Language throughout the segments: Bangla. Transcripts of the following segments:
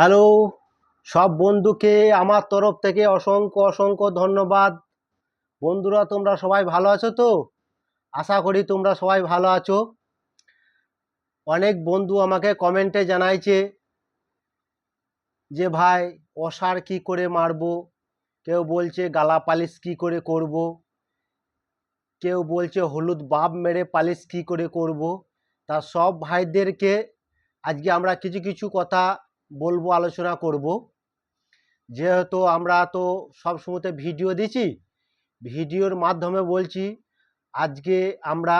হ্যালো, সব বন্ধুকে আমার তরফ থেকে অসংখ্য অসংখ্য ধন্যবাদ। বন্ধুরা, তোমরা সবাই ভালো আছো তো? আশা করি তোমরা সবাই ভালো আছো। অনেক বন্ধু আমাকে কমেন্টে জানাইছে যে, ভাই অসার কি করে মারবো? কেউ বলছে গালা পালিশ কি করে করব? কেউ বলছে হলুদ বাপ মেরে পালিশ কি করে করব? তা সব ভাইদেরকে আজকে আমরা কিছু কিছু কথা বলব, আলোচনা করব। যেহেতু আমরা তো সব সময়তে ভিডিও দিচ্ছি, ভিডিওর মাধ্যমে বলছি, আজকে আমরা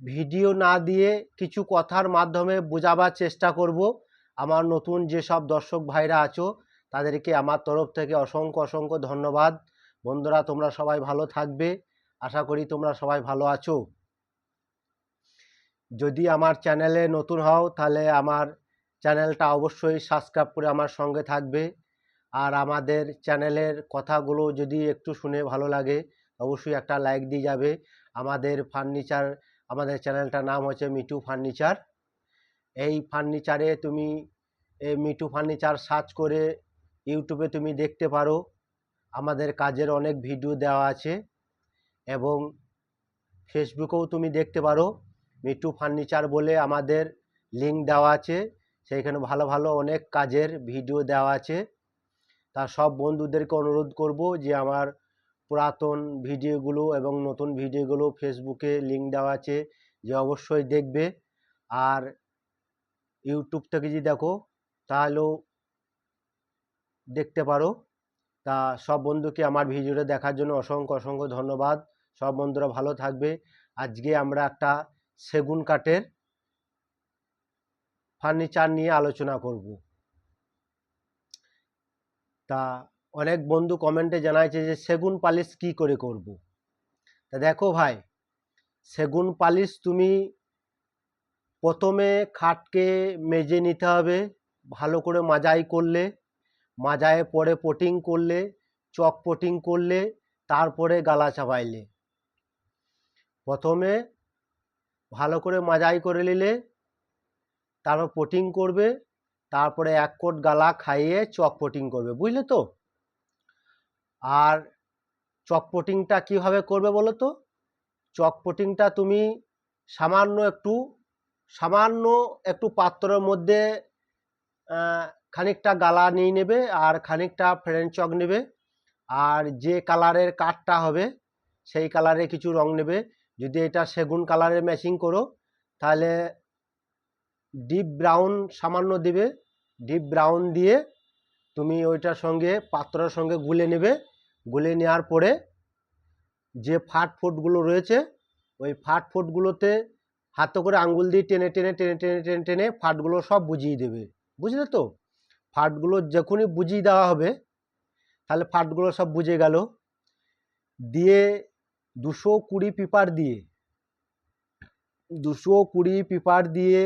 ভিডিও না দিয়ে কিছু কথার মাধ্যমে বোঝাবার চেষ্টা করব। আমার নতুন যেসব দর্শক ভাইরা আছো, তাদেরকে আমার তরফ থেকে অসংখ্য অসংখ্য ধন্যবাদ। বন্ধুরা, তোমরা সবাই ভালো থাকবে। আশা করি তোমরা সবাই ভালো আছো। যদি আমার চ্যানেলে নতুন হও, তাহলে আমার চ্যানেলটা অবশ্যই সাবস্ক্রাইব করে আমার সঙ্গে থাকবে। আর আমাদের চ্যানেলের কথাগুলো যদি একটু শুনে ভালো লাগে, অবশ্যই একটা লাইক দিয়ে যাবে। আমাদের ফার্নিচার আমাদের চ্যানেলটার নাম হচ্ছে মিটু ফার্নিচার এই ফার্নিচারে তুমি, এই মিটু ফার্নিচার সার্চ করে ইউটিউবে তুমি দেখতে পারো। আমাদের কাজের অনেক ভিডিও দেওয়া আছে এবং ফেসবুকেও তুমি দেখতে পারো। মিটু ফার্নিচার বলে আমাদের লিঙ্ক দেওয়া আছে। সেইখানে ভালো ভালো অনেক কাজের ভিডিও দেওয়া আছে। তা সব বন্ধুদেরকে অনুরোধ করব যে আমার পুরাতন ভিডিওগুলো এবং নতুন ভিডিওগুলো ফেসবুকে লিঙ্ক দেওয়া আছে, যে অবশ্যই দেখবে। আর ইউটিউব থেকে যদি দেখো, তাহলেও দেখতে পারো। তা সব বন্ধুকে আমার ভিডিওটা দেখার জন্য অসংখ্য অসংখ্য ধন্যবাদ। সব বন্ধুরা ভালো থাকবে। আজকে আমরা একটা সেগুন কাঠের ফার্নিচার নিয়ে আলোচনা করব। তা অনেক বন্ধু কমেন্টে জানাইছে যে, সেগুন পালিশ কি করে করব? তা দেখো ভাই, সেগুন পালিশ তুমি প্রথমে খাটকে মেজে নিতে হবে, ভালো করে মাজাই করলে, মাজায় পরে পোটিং করলে, চক পোটিং করলে, তারপরে গালা চাপাইলে। প্রথমে ভালো করে মাজাই করে নিলে তারপর পোটিং করবে, তারপরে এক কোট গালা খাইয়ে চক পোটিং করবে, বুঝলে তো? আর চক পোটিংটা কীভাবে করবে বলো তো? চক পোটিংটা তুমি সামান্য একটু সামান্য একটু পাত্রের মধ্যে খানিকটা গালা নিয়ে নেবে আর খানিকটা ফ্রেঞ্চ চক নেবে। আর যে কালারের কাঠটা হবে, সেই কালারে কিছু রং নেবে। যদি এটা সেগুন কালারের ম্যাচিং করো, তাহলে ডিপ ব্রাউন সামান্য দিবে ডিপ ব্রাউন দিয়ে তুমি ওইটার সঙ্গে, পাত্রের সঙ্গে গুলে নেবে। গুলে নেওয়ার পরে যে ফাট ফুটগুলো রয়েছে, ওই ফাট ফুটগুলোতে হাতে করে আঙ্গুল দিয়ে টেনে টেনে টেনে টেনে টেনে টেনে ফাটগুলো সব বুঝিয়ে দেবে। বুঝলে তো? ফাটগুলো যখনই বুঝিয়ে দেওয়া হবে, তাহলে ফাটগুলো সব বুঝে গেল। দিয়ে দুশো কুড়ি পিপার দিয়ে, দুশো কুড়ি পিপার দিয়ে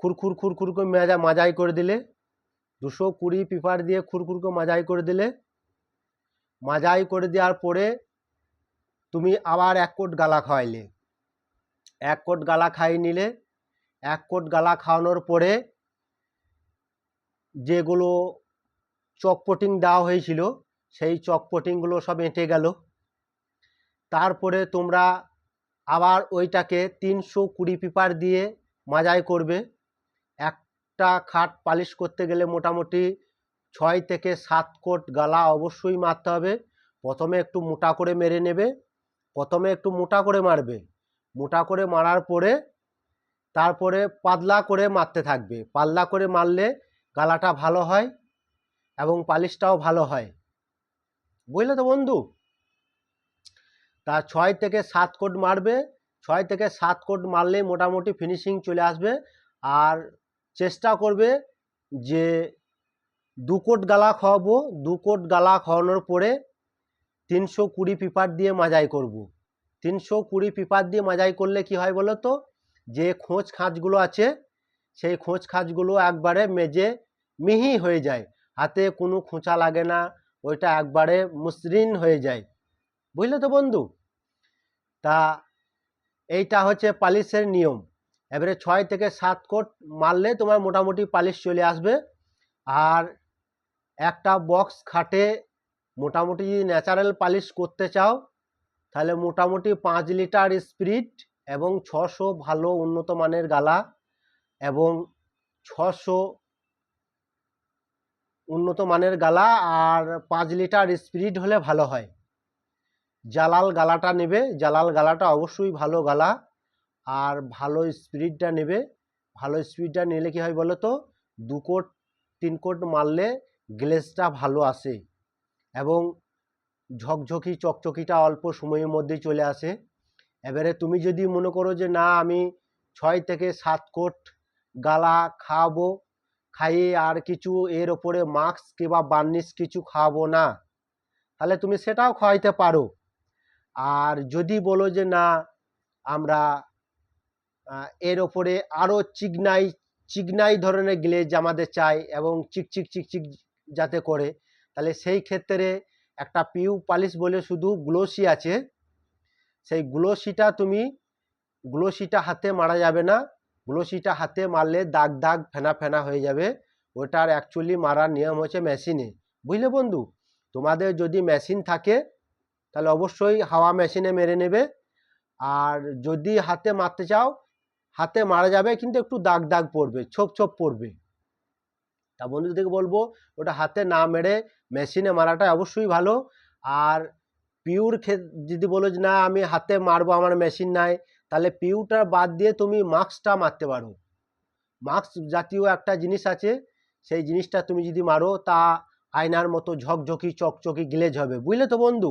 খুরখুর খুরখুর করে মাজা মাজাই করে দিলে। দুশো কুড়ি পিপার দিয়ে খুরখুর করে মাজাই করে দিলে। মাজাই করে দেওয়ার পরে তুমি আবার এক কোট গালা খাওয়াইলে। এক কোট গালা খাইয়ে নিলে। এক কোট গালা খাওয়ানোর পরে যেগুলো চকপটিং দেওয়া হয়েছিল, সেই চকপটিংগুলো সব এঁটে গেল। তারপরে তোমরা আবার ওইটাকে তিনশো কুড়ি পিপার দিয়ে মাজাই করবে। একটা খাট পালিশ করতে গেলে মোটামুটি ছয় থেকে সাত কোট গালা অবশ্যই মারতে হবে। প্রথমে একটু মোটা করে মেরে নেবে, প্রথমে একটু মোটা করে মারবে। মোটা করে মারার পরে তারপরে পাতলা করে মারতে থাকবে। পাতলা করে মারলে গালাটা ভালো হয় এবং পালিশটাও ভালো হয়। বুঝলে তো বন্ধু? তা ছয় থেকে সাত কোট মারবে, ছয় থেকে সাত কোট মারলেই মোটামুটি ফিনিশিং চলে আসবে। আর চেষ্টা করবে যে দু কোট গালা খাওয়াবো, দু কোট গালা খাওয়ানোর পরে তিনশো কুড়ি পিপার দিয়ে মাজাই করব। তিনশো কুড়ি পিপার দিয়ে মাজাই করলে কি হয় বলো তো? যে খোঁজ খাঁজগুলো আছে, সেই খোঁজ খাঁজগুলো একবারে মেজে মিহি হয়ে যায়। হাতে কোনো খোঁচা লাগে না, ওইটা একবারে মসৃণ হয়ে যায়। বুঝলে তো বন্ধু? তা এইটা হচ্ছে পালিশের নিয়ম। এবারে ছয় থেকে সাত কোট মারলে তোমার মোটামুটি পালিশ চলে আসবে। আর একটা বক্স খাটে মোটামুটি যদি ন্যাচারাল পালিশ করতে চাও, তাহলে মোটামুটি পাঁচ লিটার স্পিরিট এবং ছশো ভালো উন্নত মানের গালা এবং ছশো উন্নত মানের গালা আর পাঁচ লিটার স্পিরিট হলে ভালো হয়। জালাল গালাটা নেবে, জালাল গালাটা অবশ্যই ভালো গালা। আর ভালো স্পিরিটটা নেবে। ভালো স্পিরিটটা নিলে কি হয় বলো তো দু কোট, তিন কোট মারলে গ্লেজটা ভালো আসে এবং ঝকঝকি, চকচকিটা অল্প সময়ের মধ্যেই চলে আসে। এবারে তুমি যদি মনে করো যে, না, আমি ছয় থেকে সাত কোট গালা খাওয়াবো, খাইয়ে আর কিছু এর ওপরে মাস্ক কিংবা বার্নিশ কিছু খাওয়াবো না, তাহলে তুমি সেটাও খাওয়াইতে পারো। আর যদি বলো যে, না, আমরা এর ওপরে আরও চিকনাই চিকনাই ধরনের গ্লেজ আমাদের চাই এবং চিকচিক চিকচিক যাতে করে। তাহলে সেই ক্ষেত্রে একটা পিউ পালিশ বলে শুধু গ্লোসি আছে। সেই গ্লোসিটা তুমি, গ্লোসিটা হাতে মারা যাবে না। গ্লোসিটা হাতে মারলে দাগ দাগ, ফেনা ফেনা হয়ে যাবে। ওটার অ্যাকচুয়ালি মারার নিয়ম হচ্ছে মেশিনে। বুঝলে বন্ধু? তোমাদের যদি মেশিন থাকে, তাহলে অবশ্যই হাওয়া মেশিনে মেরে নেবে। আর যদি হাতে মারতে চাও হাতে মারা যাবে কিন্তু একটু দাগ দাগ পড়বে, ছোপ ছোপ পড়বে। তা বন্ধুদেরকে বলব, ওটা হাতে না মেরে মেশিনে মারাটা অবশ্যই ভালো। আর পিউর যদি বলো যে না, আমি হাতে মারবো, আমার মেশিন নাই, তাহলে পিউটা বাদ দিয়ে তুমি মাস্কটা মারতে পারো। মাস্ক জাতীয় একটা জিনিস আছে, সেই জিনিসটা তুমি যদি মারো, তা আয়নার মতো ঝকঝকি, চকচকি গ্লেজ হবে বুঝলে তো বন্ধু?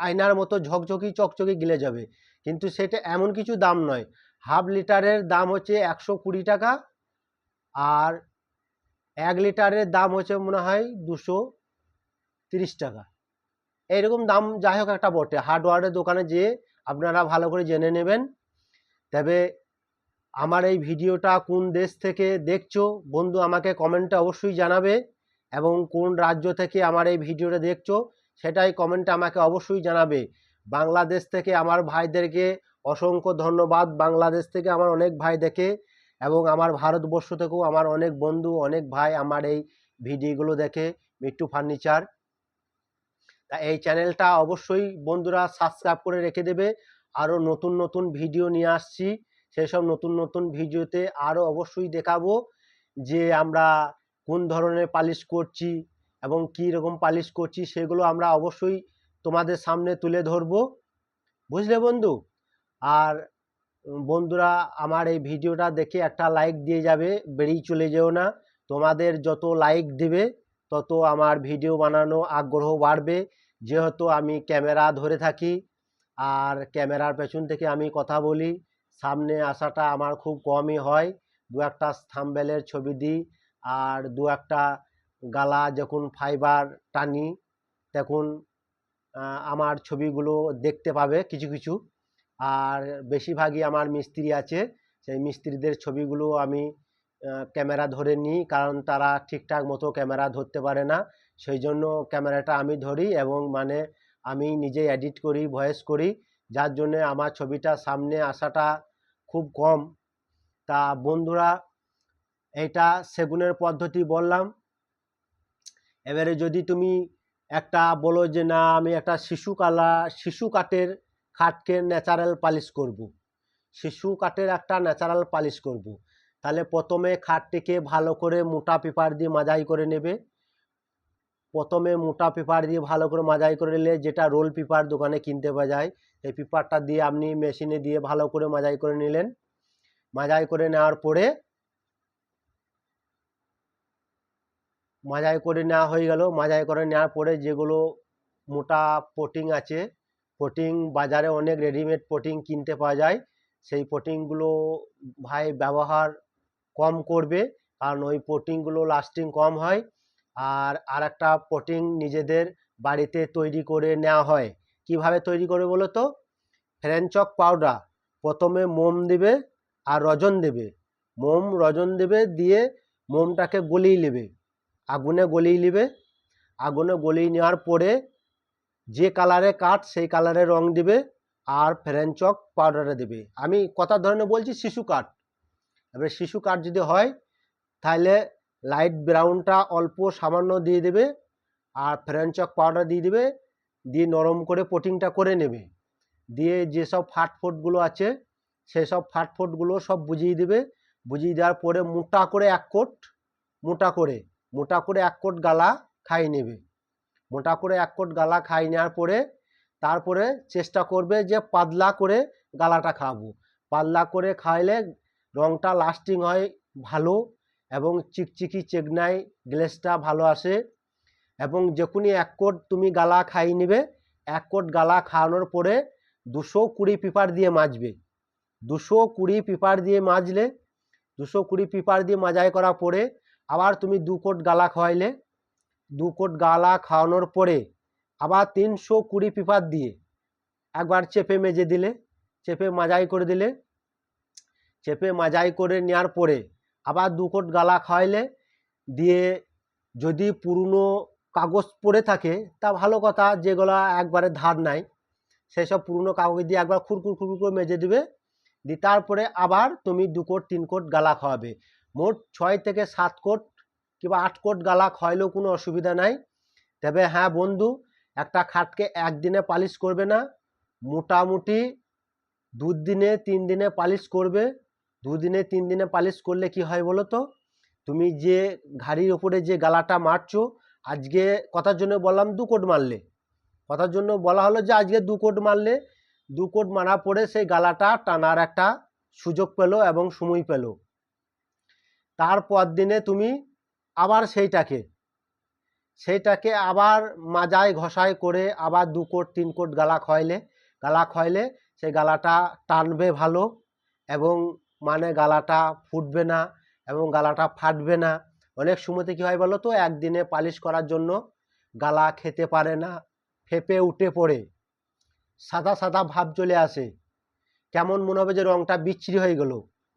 আয়নার মতো ঝকঝকি, চকচকি গ্লেজ হবে কিন্তু সেটা এমন কিছু দাম নয়। হাফ লিটারের দাম হচ্ছে একশো কুড়ি টাকা আর এক লিটারের দাম হচ্ছে মনে হয় দুশো তিরিশ টাকা। এইরকম দাম যাই হোক একটা বটে। হার্ডওয়ারের দোকানে যেয়ে আপনারা ভালো করে জেনে নেবেন। তবে আমার এই ভিডিওটা কোন দেশ থেকে দেখছ বন্ধু আমাকে কমেন্টে অবশ্যই জানাবে এবং কোন রাজ্য থেকে আমার এই ভিডিওটা দেখছ সেটাই কমেন্টে আমাকে অবশ্যই জানাবে। বাংলাদেশ থেকে আমার ভাইদেরকে অসংখ্য ধন্যবাদ বাংলাদেশ থেকে আমার অনেক ভাই দেখে এবং আমার ভারতবর্ষ থেকেও আমার অনেক বন্ধু, অনেক ভাই আমার এই ভিডিওগুলো দেখে, মিট্টু ফার্নিচার। তা এই চ্যানেলটা অবশ্যই বন্ধুরা সাবস্ক্রাইব করে রেখে দেবে। আরও নতুন নতুন ভিডিও নিয়ে আসছি। সেই সব নতুন নতুন ভিডিওতে আরও অবশ্যই দেখাবো যে আমরা কোন ধরনের পালিশ করছি এবং কী রকম পালিশ করছি, সেগুলো আমরা অবশ্যই তোমাদের সামনে তুলে ধরবো। বুঝলে বন্ধু? আর বন্ধুরা, আমার এই ভিডিওটা দেখে একটা লাইক দিয়ে যাবে, বেরিয়ে চলে যেও না। তোমাদের যত লাইক দেবে, তত আমার ভিডিও বানানো আগ্রহ বাড়বে। যেহেতু আমি ক্যামেরা ধরে থাকি, আর ক্যামেরার পেছন থেকে আমি কথা বলি, সামনে আসাটা আমার খুব কমই হয়। দু একটা থাম্বেলের ছবি দিই, আর দু একটা গালা যখন ফাইবার টানি, তখন আমার ছবিগুলো দেখতে পাবে কিছু কিছু। আর বেশিরভাগই আমার মিস্ত্রি আছে। সেই মিস্ত্রিদের ছবিগুলো আমি ক্যামেরা ধরে নিই, কারণ তারা ঠিকঠাক মতো ক্যামেরা ধরতে পারে না। সেই জন্য ক্যামেরাটা আমি ধরি এবং মানে আমি নিজে এডিট করি, ভয়েস করি। যার জন্যে আমার ছবিটা সামনে আসাটা খুব কম। তা বন্ধুরা, এটা সেগুনের পদ্ধতি বললাম। এবারে যদি তুমি একটা বলো যে, না, আমি একটা শিশু কালা, শিশু কাঠের খাটকে ন্যাচারাল পালিশ করব। শিশু কাঠের একটা ন্যাচারাল পালিশ করব। তাহলে প্রথমে খাটটিকে ভালো করে মোটা পেপার দিয়ে মাজাই করে নেবে প্রথমে মোটা পেপার দিয়ে ভালো করে মাজাই করে নিলে যেটা রোল পেপার দোকানে কিনতে পাওয়া যায়, এই পেপারটা দিয়ে আপনি মেশিনে দিয়ে ভালো করে মাজাই করে নিলেন মাজাই করে নেওয়ার পরে মাজাই করে নেওয়া হয়ে গেল মাজাই করে নেওয়ার পরে যেগুলো মোটা পোটিং আছে পোটিং, বাজারে অনেক রেডিমেড পোটিং কিনতে পাওয়া যায়। সেই পোটিংগুলো ভাই ব্যবহার কম করবে, কারণ ওই পোটিংগুলো লাস্টিং কম হয়। আর আর একটা পোটিং নিজেদের বাড়িতে তৈরি করে নেওয়া হয়। কীভাবে তৈরি করে বলো তো? ফ্রেঞ্চক পাউডার প্রথমে মোম দেবে আর রজন দেবে। মোম, রজন দেবে দিয়ে মোমটাকে গলিয়ে নেবে। আগুনে গলিয়ে নেবে। আগুনে গলিয়ে নেওয়ার পরে যে কালারে কাঠ, সেই কালারে রং দিবে আর ফ্রেঞ্চক পাউডারে দেবে। আমি কথা ধরনের বলছি শিশু কাঠ। এবারে শিশু কাঠ যদি হয় তাহলে লাইট ব্রাউনটা অল্প সামান্য দিয়ে দেবে আর ফ্রেঞ্চ চক পাউডার দিয়ে দেবে, দিয়ে নরম করে পোটিংটা করে নেবে। দিয়ে যেসব ফাট ফোটগুলো আছে, সেসব ফাট ফোটগুলো সব বুঝিয়ে দেবে। বুঝিয়ে দেওয়ার পরে মোটা করে এক কোট, মোটা করে মোটা করে এক কোট গালা খাইয়ে নেবে। মোটা করে এক কোট গালা খাইয়ে নেওয়ার পরে তারপরে চেষ্টা করবে যে পাতলা করে গালাটা খাওয়াবো। পাতলা করে খাইলে রঙটা লাস্টিং হয় ভালো এবং চিকচিকি চেকনাই গ্লেসটা ভালো আসে এবং যখনই এক কোট তুমি গালা খাইয়ে নেবে, এক কোট গালা খাওয়ানোর পরে দুশো কুড়ি পেপার দিয়ে মাজবে। দুশো কুড়ি পেপার দিয়ে মাজলে, দুশো কুড়ি পেপার দিয়ে মাজাই করার পরে আবার তুমি দু কোট গালা খাওয়াইলে দু কোট গালা খাওয়ানোর পরে আবার তিনশো কুড়ি পিপার দিয়ে একবার চেপে মেজে দিলে, চেপে মাজাই করে দিলে, চেপে মাজাই করে নেওয়ার পরে আবার দু কোট গালা খাওয়াইলে দিয়ে যদি পুরনো কাগজ পড়ে থাকে, তা ভালো কথা যেগুলো একবারে ধার নাই সেই সব পুরনো কাগজ দিয়ে একবার খুরকুর খুরকুর করে মেজে দিবে, দিয়ে তারপরে আবার তুমি দু কোট, তিন কোট গালা খাওয়াবে। মোট ছয় থেকে সাত কোট কিংবা আট কোট গালা খাওয়াইলেও কোনো অসুবিধা নাই। তবে হ্যাঁ বন্ধু, একটা খাটকে একদিনে পালিশ করবে না, মোটামুটি দুদিনে তিন দিনে পালিশ করবে। দুদিনে তিন দিনে পালিশ করলে কি হয় বলো তো? তুমি যে ঘাড়ির ওপরে যে গালাটা মারছো, আজকে কথার জন্য বললাম দু কোট মারলে। কথার জন্য বলা হলো যে আজকে দু কোট মারলে। দু কোট মারার পরে সেই গালাটা টানার একটা সুযোগ পেল এবং সময় পেল। তারপর দিনে তুমি আবার সেইটাকে। সেইটাকে আবার মাজায় ঘষায় করে আবার দু কোট, তিন কোট গালা খাওয়াইলে গালা খাওয়াইলে সেই গালাটা টানবে ভালো এবং মানে গালাটা ফুটবে না এবং গালাটা ফাটবে না। অনেক সময়তে কী হয় বলো তো, একদিনে পালিশ করার জন্য গালা খেতে পারে না, ফেপে উঠে পড়ে। সাদা সাদা ভাব চলে আসে। কেমন মনে হবে যে রঙটা বিচ্ছিরি হয়ে গেল।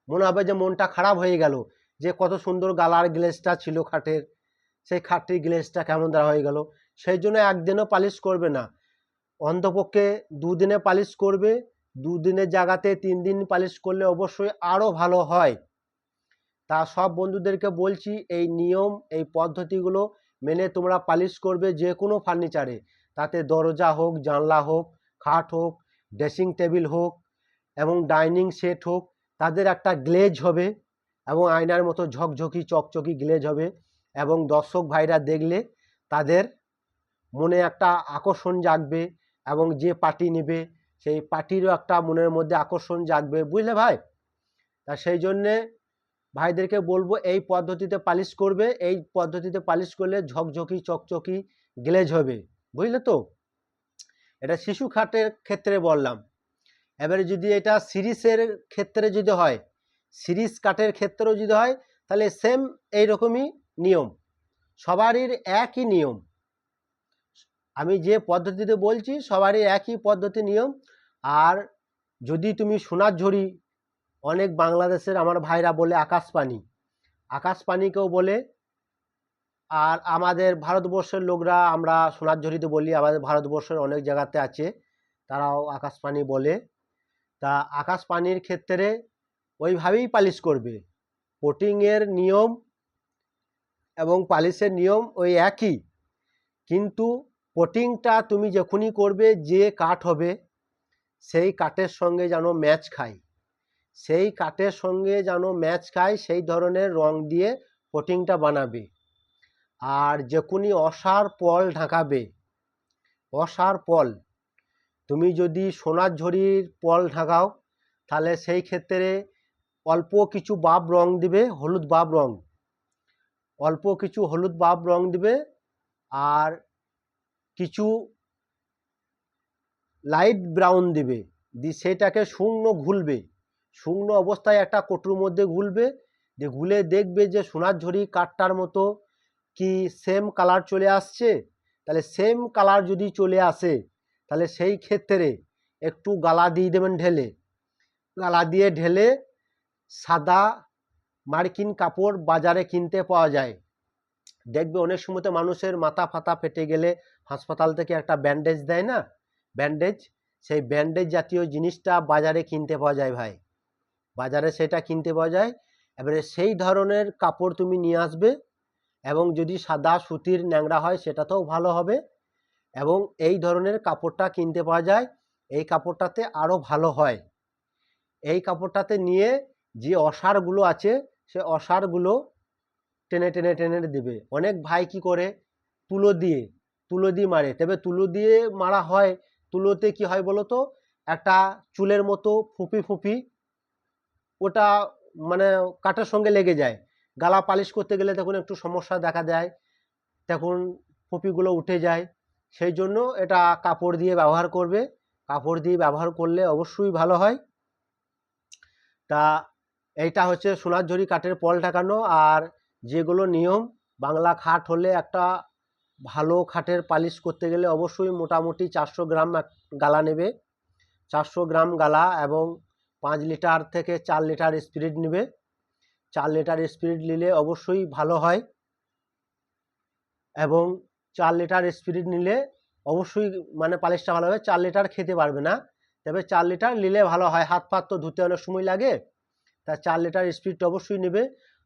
মনে হবে যে মনটা খারাপ হয়ে গেল। যে কত সুন্দর গালার গ্লেসটা ছিল খাটের, সেই খাটটির গ্লেসটা কেমন দ্বারা হয়ে গেল? সেই জন্য একদিনও পালিশ করবে না। অন্তপক্ষে দুদিনে পালিশ করবে, দুদিনের জায়গাতে তিন দিন পালিশ করলে অবশ্যই আরও ভালো হয়। তা সব বন্ধুদেরকে বলছি, এই নিয়ম, এই পদ্ধতিগুলো মেনে তোমরা পালিশ করবে যে কোনো ফার্নিচারে। তাতে দরজা হোক, জানলা হোক, খাট হোক, ড্রেসিং টেবিল হোক এবং ডাইনিং সেট হোক, তাদের একটা গ্লেজ হবে। এবং আয়নার মতো ঝকঝকি, চকচকি গ্লেজ হবে এবং দর্শক ভাইরা দেখলে তাদের মনে একটা আকর্ষণ জাগবে এবং যে পার্টি নেবে, সেই পার্টিরও একটা মনের মধ্যে আকর্ষণ জাগবে। বুঝলে ভাই? তা সেই জন্যে ভাইদেরকে বলব, এই পদ্ধতিতে পালিশ করবে, এই পদ্ধতিতে পালিশ করলে ঝকঝকি, চকচকি, গ্লেজ হবে। বুঝলে তো? এটা শিশু খাটের ক্ষেত্রে বললাম। এবারে যদি এটা সিরিজের ক্ষেত্রে যদি হয় সিরিজ কাঠের ক্ষেত্রেও যদি হয়, তাহলে সেম এইরকমই নিয়ম। সবারই একই নিয়ম। আমি যে পদ্ধতিতে বলছি, সবারই একই পদ্ধতি নিয়ম। আর যদি তুমি সোনার ঝুড়ি, অনেক বাংলাদেশের আমার ভাইরা বলে আকাশপানি আকাশপানিকেও বলে, আর আমাদের ভারতবর্ষের লোকরা আমরা সোনার ঝুড়িতে বলি, আমাদের ভারতবর্ষের অনেক জায়গাতে আছে, তারাও আকাশপানি বলে। তা আকাশপানির ক্ষেত্রে ওইভাবেই পালিশ করবে। পোটিংয়ের নিয়ম এবং পালিশের নিয়ম ওই একই। কিন্তু পোটিংটা তুমি যখনই করবে, যে কাঠ হবে, সেই কাঠের সঙ্গে যেন ম্যাচ খায়। সেই কাঠের সঙ্গে যেন ম্যাচ খায়, সেই ধরনের রং দিয়ে পোটিংটা বানাবে। আর যখনই অসার পল ঢাকাবে, অসার পল, তুমি যদি সোনার ঝুড়ির পল ঢাকাও, তাহলে সেই ক্ষেত্রে অল্প কিছু বাব রং দিবে, হলুদ বাব রং। অল্প কিছু হলুদ বাব রং দিবে আর কিছু লাইট ব্রাউন দিবে। দিয়ে সেটাকে শুকনো ঘুলবে। শুকনো অবস্থায় একটা কটুর মধ্যে ঘুলবে। যে ঘুলে দেখবে যে সোনার ঝুড়ি কাঠটার মতো কি সেম কালার চলে আসছে। তাহলে সেম কালার যদি চলে আসে, তাহলে সেই ক্ষেত্রে একটু গালা দিয়ে দেবেন ঢেলে। গালা দিয়ে ঢেলে সাদা মার্কিন কাপড় বাজারে কিনতে পাওয়া যায়। দেখবে অনেক সময়তে মানুষের মাথা ফাতা ফেটে গেলে হাসপাতাল থেকে একটা ব্যান্ডেজ দেয় না? ব্যান্ডেজ সেই ব্যান্ডেজ জাতীয় জিনিসটা বাজারে কিনতে পাওয়া যায় ভাই। বাজারে সেটা কিনতে পাওয়া যায়। এবারে সেই ধরনের কাপড় তুমি নিয়ে আসবে এবং যদি সাদা সুতির ন্যাংরা হয় সেটাতেও ভালো হবে এবং এই ধরনের কাপড়টা কিনতে পাওয়া যায়। এই কাপড়টাতে আরও ভালো হয়। এই কাপড়টাতে নিয়ে যে অসারগুলো আছে, সে অসারগুলো টেনে টেনে টেনে দেবে। অনেক ভাই কি করে? তুলো দিয়ে তুলো দিয়ে মারে। তবে তুলো দিয়ে মারা হয়, তুলোতে কি হয় বলো তো? একটা চুলের মতো ফুপি ফুপি, ওটা মানে কাঠের সঙ্গে লেগে যায়। গালা পালিশ করতে গেলে তখন একটু সমস্যা দেখা দেয়, তখন ফুপিগুলো উঠে যায়। সেই জন্য এটা কাপড় দিয়ে ব্যবহার করবে। কাপড় দিয়ে ব্যবহার করলে অবশ্যই ভালো হয়। তা এইটা হচ্ছে সোনাঝুরি কাঠের পল টাকানো আর যেগুলো নিয়ম, বাংলা খাট হলে একটা ভালো খাটের পালিশ করতে গেলে অবশ্যই মোটামুটি চারশো গ্রাম গালা নেবে। চারশো গ্রাম গালা এবং পাঁচ লিটার থেকে চার লিটার স্পিরিট নেবে। চার লিটার স্পিরিট নিলে অবশ্যই ভালো হয় এবং চার লিটার স্পিরিট নিলে অবশ্যই মানে পালিশটা ভালো হবে। চার লিটার খেতে পারবে না, তবে চার লিটার নিলে ভালো হয়। হাত পাত তো ধুতে অনেক সময় লাগে। তা চার লিটার স্পিরিট অবশ্যই নেবে।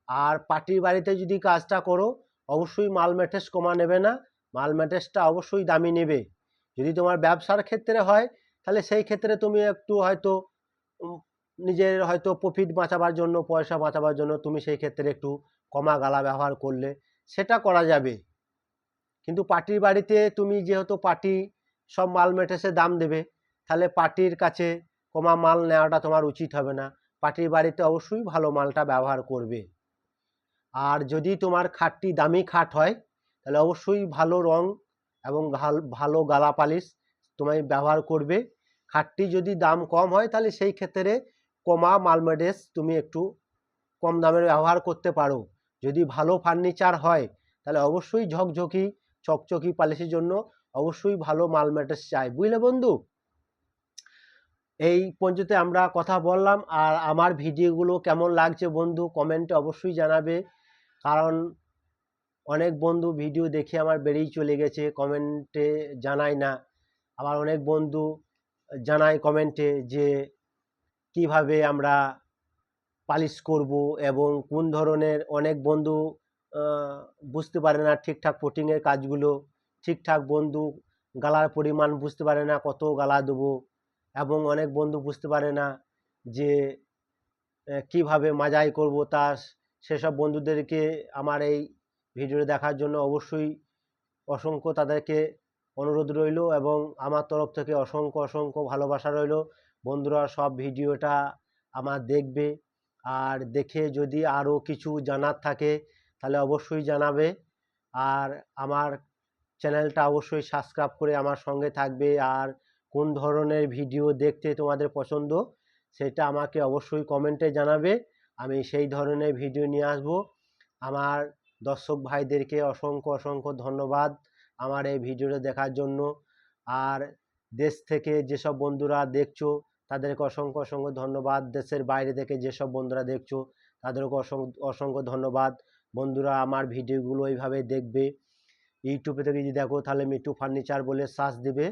আর পার্টির বাড়িতে যদি কাজটা করো, অবশ্যই মাল ম্যাট্রেস কমা নেবে না। মাল ম্যাট্রেসটা অবশ্যই দামি নেবে। যদি তোমার ব্যবসার ক্ষেত্রে হয়, তাহলে সেই ক্ষেত্রে তুমি একটু হয়তো নিজের হয়তো প্রফিট বাঁচাবার জন্য, পয়সা বাঁচাবার জন্য তুমি সেই ক্ষেত্রে একটু কমা গালা ব্যবহার করলে সেটা করা যাবে। কিন্তু পার্টির বাড়িতে তুমি যেহেতু পার্টি সব মাল মেটেসে দাম দেবে, তাহলে পার্টির কাছে কমা মাল নেওয়াটা তোমার উচিত হবে না। পার্টির বাড়িতে অবশ্যই ভালো মালটা ব্যবহার করবে। আর যদি তোমার খাটটি দামি খাট হয়, তাহলে অবশ্যই ভালো রং এবং ভাল- গালা পালিশ তোমায় ব্যবহার করবে। খাটটি যদি দাম কম হয়, তাহলে সেই ক্ষেত্রে কমা মালমেডেস তুমি একটু কম দামের ব্যবহার করতে পারো। যদি ভালো ফার্নিচার হয়, তাহলে অবশ্যই ঝকঝকি, চকচকি পালিশের জন্য অবশ্যই ভালো মাল চাই। বুঝলে বন্ধু? এই পর্যন্ত আমরা কথা বললাম। আর আমার ভিডিওগুলো কেমন লাগছে বন্ধু কমেন্টে অবশ্যই জানাবে। কারণ অনেক বন্ধু ভিডিও দেখে আমার বেরিয়ে চলে গেছে কমেন্টে জানায় না। আবার অনেক বন্ধু জানায় কমেন্টে যে কীভাবে আমরা পালিশ করব এবং কোন ধরনের অনেক বন্ধু বুঝতে পারে না ঠিকঠাক পোটিংয়ের কাজগুলো। ঠিকঠাক বন্ধু গালার পরিমাণ বুঝতে পারে না কত গালা দেবো। এবং অনেক বন্ধু বুঝতে পারে না যে কীভাবে মাজাই করব তা সেসব বন্ধুদেরকে আমার এই ভিডিও দেখার জন্য অবশ্যই অসংখ্য তাদেরকে অনুরোধ রইল এবং আমার তরফ থেকে অসংখ্য অসংখ্য ভালোবাসা রইল। বন্ধুরা, সব ভিডিওটা আমার দেখবে। আর দেখে যদি আরও কিছু জানার থাকে, তাহলে অবশ্যই জানাবে। আর আমার চ্যানেলটা অবশ্যই সাবস্ক্রাইব করে আমার সঙ্গে থাকবে। আর কোন ধরনের ভিডিও দেখতে তোমাদের পছন্দ সেটা আমাকে অবশ্যই কমেন্টে জানাবে। আমি সেই ধরনের ভিডিও নিয়ে আসব। আমার দর্শক ভাইদেরকে অসংখ্য অসংখ্য ধন্যবাদ আমার এই ভিডিওটা দেখার জন্য। আর দেশ থেকে যেসব বন্ধুরা দেখছ, তাদেরকে অসংখ্য অসংখ্য ধন্যবাদ। দেশের বাইরে থেকে যেসব বন্ধুরা দেখছ, তাদেরকে অসংখ্য অসংখ্য ধন্যবাদ। বন্ধুরা আমার ভিডিওগুলো এইভাবে দেখবে। ইউটিউবে থেকে যদি দেখো, তাহলে মিটু ফার্নিচার বলে সার্চ দেবে।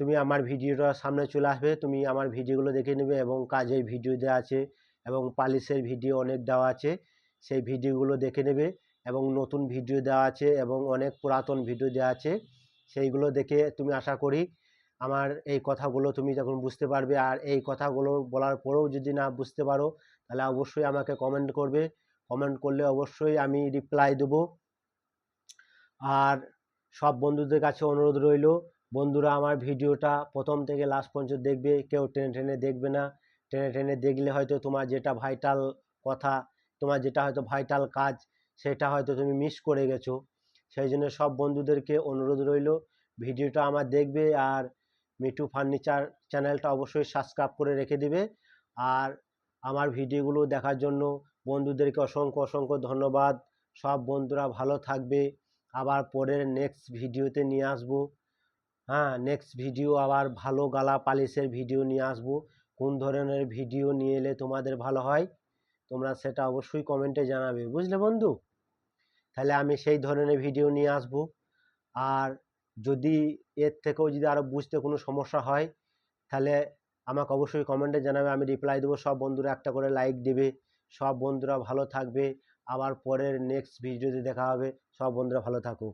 তুমি আমার ভিডিওটা সামনে চলে আসবে, তুমি আমার ভিডিওগুলো দেখে নেবে এবং কাজের ভিডিও দেওয়া আছে এবং পালিশের ভিডিও অনেক দেওয়া আছে, সেই ভিডিওগুলো দেখে নেবে এবং নতুন ভিডিও দেওয়া আছে এবং অনেক পুরাতন ভিডিও দেওয়া আছে, সেইগুলো দেখে তুমি আশা করি আমার এই কথাগুলো তুমি যখন বুঝতে পারবে আর এই কথাগুলো বলার পরেও যদি না বুঝতে পারো, তাহলে অবশ্যই আমাকে কমেন্ট করবে কমেন্ট করলে অবশ্যই আমি রিপ্লাই দেবো। আর সব বন্ধুদের কাছে অনুরোধ রইল বন্ধুরা, আমার ভিডিওটা প্রথম থেকে লাস্ট পর্যন্ত দেখবে, কেউ টেনে টেনে দেখবে না। টেনে টেনে দেখলে হয়তো তোমার যেটা ভাইটাল কথা, তোমার যেটা হয়তো ভাইটাল কাজ, সেটা হয়তো তুমি মিস করে গেছো। সেই জন্য সব বন্ধুদেরকে অনুরোধ রইল, ভিডিওটা আমার দেখবে আর মিঠু ফার্নিচার চ্যানেলটা অবশ্যই সাবস্ক্রাইব করে রেখে দিবে। আর আমার ভিডিওগুলো দেখার জন্য বন্ধুদেরকে অসংখ্য অসংখ্য ধন্যবাদ। সব বন্ধুরা ভালো থাকবে। আবার পরের নেক্সট ভিডিওতে নিয়ে আসব। হ্যাঁ নেক্সট ভিডিও আবার ভালো গালা পালিশের ভিডিও নিয়ে আসব। কোন ধরনের ভিডিও নিয়ে এলে তোমাদের ভালো হয়, তোমরা সেটা অবশ্যই কমেন্টে জানাবে, বুঝলে বন্ধু? তাহলে আমি সেই ধরনের ভিডিও নিয়ে আসব। আর যদি এর থেকেও যদি আরও বুঝতে কোনো সমস্যা হয়, তাহলে আমাকে অবশ্যই কমেন্টে জানাবে, আমি রিপ্লাই দেবো, সব বন্ধুরা একটা করে লাইক দেবে, সব বন্ধুরা ভালো থাকবে, আবার পরের নেক্সট ভিডিওতে দেখা হবে, সব বন্ধুরা ভালো থাকো